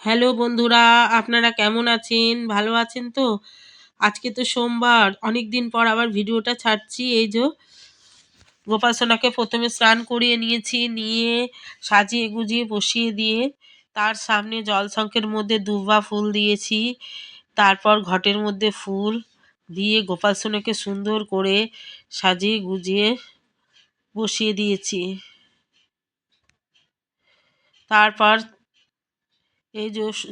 Hello বন্ধুরা, আপনারা কেমন আছেন? ভালো আছেন তো? আজকে তো সোমবার অনেক দিন পর আবার ভিডিওটা ছাড়ছি। এই যে গোপাসনাকে প্রথমে স্নান করিয়ে নিয়েছি, নিয়ে সাজিয়ে গুজিয়ে বসিয়ে দিয়ে তার সামনে জল শঙ্কের মধ্যে দুবা ফুল দিয়েছি। তারপর ঘটের মধ্যে ফুল দিয়ে গোপালসোনাকে সুন্দর করে সাজিয়ে গুজিয়ে বসিয়ে দিয়েছি। তারপর এই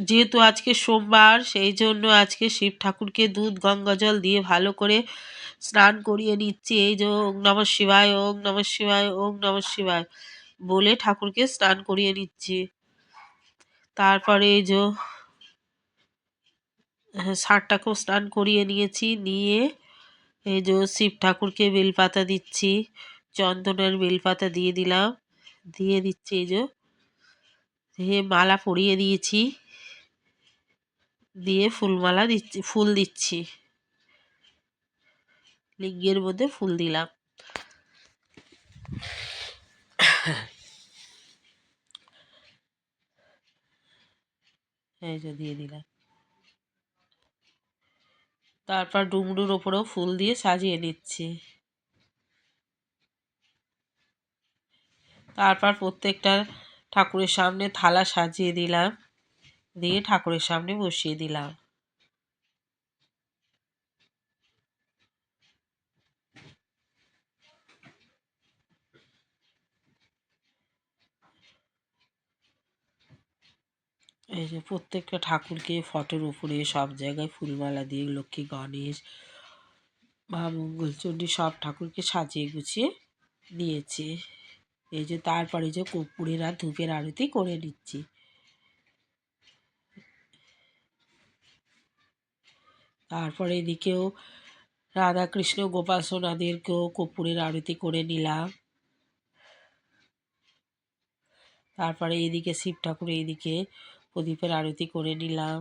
যেহেতু আজকে সোমবার, সেই জন্য আজকে শিব ঠাকুরকে দুধ, গঙ্গা জল দিয়ে ভালো করে স্নান করিয়ে নিচ্ছি। এই যে ওং নম শিবায়, ওং নম শিবায়, ওং নম শিবায় বলে ঠাকুরকে স্নান করিয়ে নিচ্ছি। তারপরে এই যে ষাটটাকেও স্নান করিয়ে নিয়েছি, নিয়ে এই যে শিব ঠাকুরকে বেলপাতা দিচ্ছি। চন্দনের বেলপাতা দিয়ে দিলাম, দিয়ে দিচ্ছি এই যে দিয়ে মালা পরিয়ে দিয়েছি। দিয়ে ফুলমালা দিচ্ছি, ফুল দিচ্ছি। লিঙ্গের মধ্যে ফুল দিলাম। এই যে দিয়ে দিলাম। তারপর ডুমরুর ওপরেও ফুল দিয়ে সাজিয়ে নিচ্ছি। তারপর প্রত্যেকটা ঠাকুরের সামনে থালা সাজিয়ে দিলাম। দিয়ে ঠাকুরের সামনে বসিয়ে দিলাম। এই যে প্রত্যেকটা ঠাকুরকে ফটোর উপরে সব জায়গায় ফুলমালা দিয়ে লক্ষ্মী, গণেশ, মা, মঙ্গলচণ্ডী সব ঠাকুরকে সাজিয়ে গুছিয়ে নিয়েছি। এই যে তারপরে যে কর্পূরের আর ধূপের আরতি করে নিচ্ছি। তারপরে এদিকেও রাধাকৃষ্ণ, গোপাল সোনাদেরকেও কর্পূরের আরতি করে নিলাম। তারপরে এদিকে শিব ঠাকুর এদিকে প্রদীপের আরতি করে নিলাম।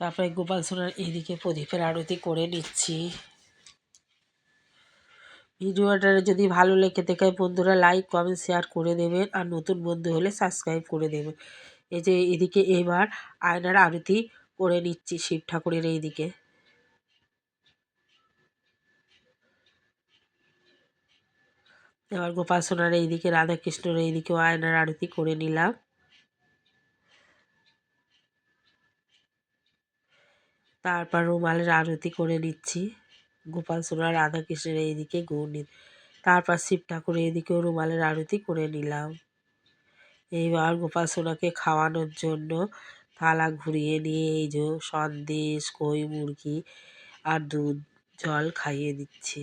তারপরে গোপাল সোনার এদিকে প্রদীপের আরতি করে নিচ্ছি। ভিডিওটা যদি ভালো লেগে থাকে বন্ধুরা লাইক কমেন্ট শেয়ার করে দেবেন। আর নতুন বন্ধু হলে সাবস্ক্রাইব করে দেবেন। এই যে এদিকে এবার আয়নার আরতি করে নিচ্ছি শিব ঠাকুরের এইদিকে। এবার গোপাল সোনার এইদিকে, রাধাকৃষ্ণর এইদিকেও আয়নার আরতি করে নিলাম। তারপর রুমালের আরতি করে নিচ্ছি। গোপাল সোনার রাধাকৃষ্ণের এইদিকে গৌরী, তারপর শিব ঠাকুরের এইদিকেও রুমালের আরতি করে নিলাম। এইবার গোপাল সোনাকে খাওয়ানোর জন্য থালা ঘুরিয়ে নিয়ে এই যে সন্দেশ, কই মুরগি আর দুধ, জল খাইয়ে দিচ্ছি।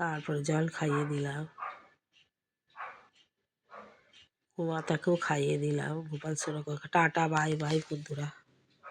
তারপরে জল খাইয়ে দিলাম। মাতাকেও খাইয়ে দিলাম গোপাল সোনাকে টাটা বাই বাই বন্ধুরা।